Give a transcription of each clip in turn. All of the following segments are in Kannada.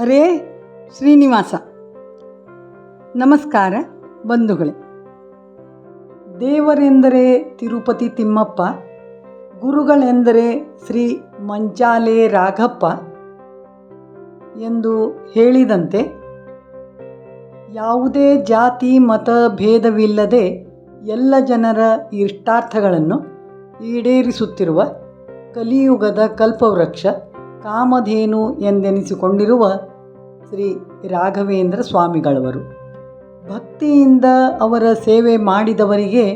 ಹರೇ ಶ್ರೀನಿವಾಸ. ನಮಸ್ಕಾರ ಬಂಧುಗಳೇ. ದೇವರೆಂದರೆ ತಿರುಪತಿ ತಿಮ್ಮಪ್ಪ, ಗುರುಗಳೆಂದರೆ ಶ್ರೀ ಮಂಚಾಲೆ ರಾಘಪ್ಪ ಎಂದು ಹೇಳಿದಂತೆ ಯಾವುದೇ ಜಾತಿ, ಮತ, ಭೇದವಿಲ್ಲದೆ ಎಲ್ಲ ಜನರ ಇಷ್ಟಾರ್ಥಗಳನ್ನು ಈಡೇರಿಸುತ್ತಿರುವ ಕಲಿಯುಗದ ಕಲ್ಪವೃಕ್ಷ ಕಾಮಧೇನು ಎಂದೆನಿಸಿಕೊಂಡಿರುವ ಶ್ರೀ ರಾಘವೇಂದ್ರ ಸ್ವಾಮಿಗಳವರು. ಭಕ್ತಿಯಿಂದ ಅವರ ಸೇವೆ ಮಾಡಿದವರಿಗೆ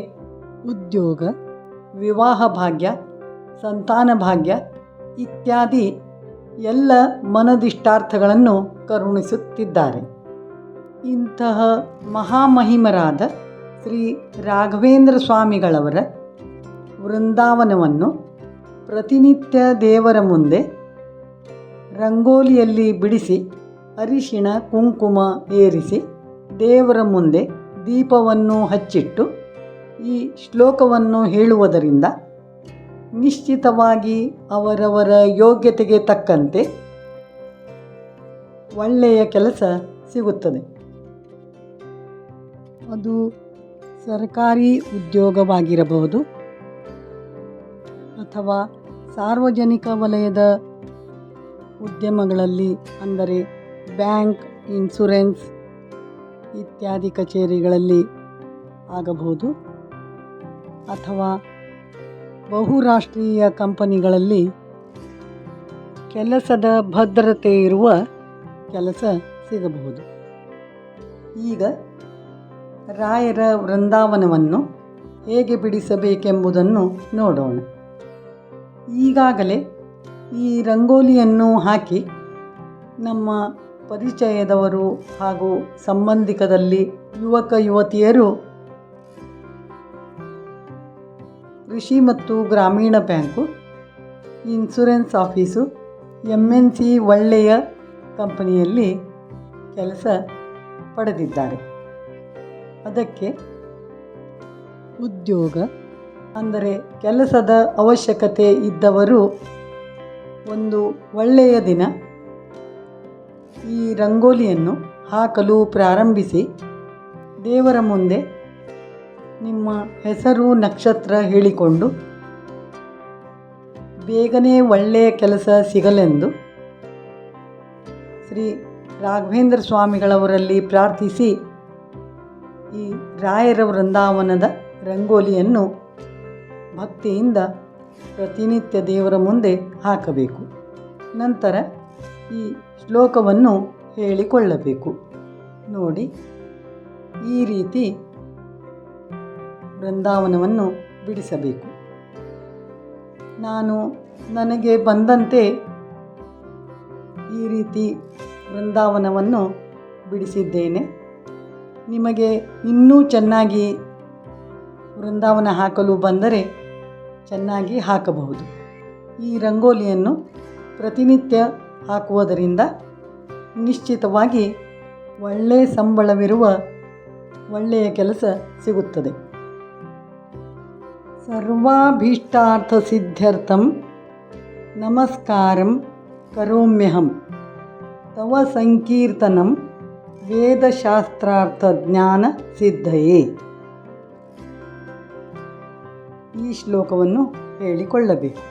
ಉದ್ಯೋಗ, ವಿವಾಹ ಭಾಗ್ಯ, ಸಂತಾನ ಭಾಗ್ಯ ಇತ್ಯಾದಿ ಎಲ್ಲ ಮನದಿಷ್ಟಾರ್ಥಗಳನ್ನು ಕರುಣಿಸುತ್ತಿದ್ದಾರೆ. ಇಂತಹ ಮಹಾಮಹಿಮರಾದ ಶ್ರೀ ರಾಘವೇಂದ್ರ ಸ್ವಾಮಿಗಳವರ ವೃಂದಾವನವನ್ನು ಪ್ರತಿನಿತ್ಯ ದೇವರ ಮುಂದೆ ರಂಗೋಲಿಯಲ್ಲಿ ಬಿಡಿಸಿ, ಅರಿಶಿಣ, ಕುಂಕುಮ ಏರಿಸಿ, ದೇವರ ಮುಂದೆ ದೀಪವನ್ನು ಹಚ್ಚಿಟ್ಟು, ಈ ಶ್ಲೋಕವನ್ನು ಹೇಳುವುದರಿಂದ ನಿಶ್ಚಿತವಾಗಿ ಅವರವರ ಯೋಗ್ಯತೆಗೆ ತಕ್ಕಂತೆ ಒಳ್ಳೆಯ ಕೆಲಸ ಸಿಗುತ್ತದೆ. ಅದು ಸರ್ಕಾರಿ ಉದ್ಯೋಗವಾಗಿರಬಹುದು ಅಥವಾ ಸಾರ್ವಜನಿಕ ವಲಯದ ಉದ್ಯಮಗಳಲ್ಲಿ ಅಂದರೆ ಬ್ಯಾಂಕ್, ಇನ್ಸುರೆನ್ಸ್ ಇತ್ಯಾದಿ ಕಚೇರಿಗಳಲ್ಲಿ ಆಗಬಹುದು ಅಥವಾ ಬಹುರಾಷ್ಟ್ರೀಯ ಕಂಪನಿಗಳಲ್ಲಿ ಕೆಲಸದ ಭದ್ರತೆ ಇರುವ ಕೆಲಸ ಸಿಗಬಹುದು. ಈಗ ರಾಯರ ವೃಂದಾವನವನ್ನು ಹೇಗೆ ಬಿಡಿಸಬೇಕೆಂಬುದನ್ನು ನೋಡೋಣ. ಈಗಾಗಲೇ ಈ ರಂಗೋಲಿಯನ್ನು ಹಾಕಿ ನಮ್ಮ ಪರಿಚಯದವರು ಹಾಗೂ ಸಂಬಂಧಿಕದಲ್ಲಿ ಯುವಕ ಯುವತಿಯರು ಕೃಷಿ ಮತ್ತು ಗ್ರಾಮೀಣ bank, insurance office M N C ಒಳ್ಳೆಯ ಕಂಪನಿಯಲ್ಲಿ ಕೆಲಸ ಪಡೆದಿದ್ದಾರೆ. ಅದಕ್ಕೆ ಉದ್ಯೋಗ, ಅಂದರೆ ಕೆಲಸದ ಅವಶ್ಯಕತೆ ಇದ್ದವರು ಒಂದು ಒಳ್ಳೆಯ ದಿನ. ಈ ರಂಗೋಲಿಯನ್ನು ಹಾಕಲು ಪ್ರಾರಂಭಿಸಿ. ದೇವರ ಮುಂದೆ ನಿಮ್ಮ ಹೆಸರು ನಕ್ಷತ್ರ ಹೇಳಿಕೊಂಡು. ಬೇಗನೆ ಒಳ್ಳೆಯ ಕೆಲಸ ಸಿಗಲೆಂದು ಶ್ರೀ ರಾಘವೇಂದ್ರ ಸ್ವಾಮಿಗಳವರಲ್ಲಿ ಪ್ರಾರ್ಥಿಸಿ. ಈ ರಾಯರ ವೃಂದಾವನದ ರಂಗೋಲಿಯನ್ನು ಭಕ್ತಿಯಿಂದ ಪ್ರತಿನಿತ್ಯ ದೇವರ ಮುಂದೆ ಹಾಕಬೇಕು. ನಂತರ ಈ ಶ್ಲೋಕವನ್ನು ಹೇಳಿಕೊಳ್ಳಬೇಕು. ನೋಡಿ, ಈ ರೀತಿ ಬೃಂದಾವನವನ್ನು ಬಿಡಿಸಬೇಕು. ನಾನು ನನಗೆ ಬಂದಂತೆ ಈ ರೀತಿ ಬೃಂದಾವನವನ್ನು ಬಿಡಿಸಿದ್ದೇನೆ. ನಿಮಗೆ ಇನ್ನೂ ಚೆನ್ನಾಗಿ ಬೃಂದಾವನ ಹಾಕಲು ಬಂದರೆ ಚೆನ್ನಾಗಿ ಹಾಕಬಹುದು. ಈ ರಂಗೋಲಿಯನ್ನು ಪ್ರತಿನಿತ್ಯ ಹಾಕುವುದರಿಂದ ನಿಶ್ಚಿತವಾಗಿ ಒಳ್ಳೆಯ ಸಂಬಳವಿರುವ ಒಳ್ಳೆಯ ಕೆಲಸ ಸಿಗುತ್ತದೆ. ಸರ್ವಾಭೀಷ್ಟಾರ್ಥ ಸಿದ್ಧ್ಯರ್ಥಂ ನಮಸ್ಕಾರಂ ಕರೋಮ್ಯಹಂ ತವ ಸಂಕೀರ್ತನಂ ವೇದಶಾಸ್ತ್ರಾರ್ಥ ಜ್ಞಾನ ಸಿದ್ಧಯೇ ಈ ಶ್ಲೋಕವನ್ನು ಹೇಳಿಕೊಳ್ಳಬೇಕು.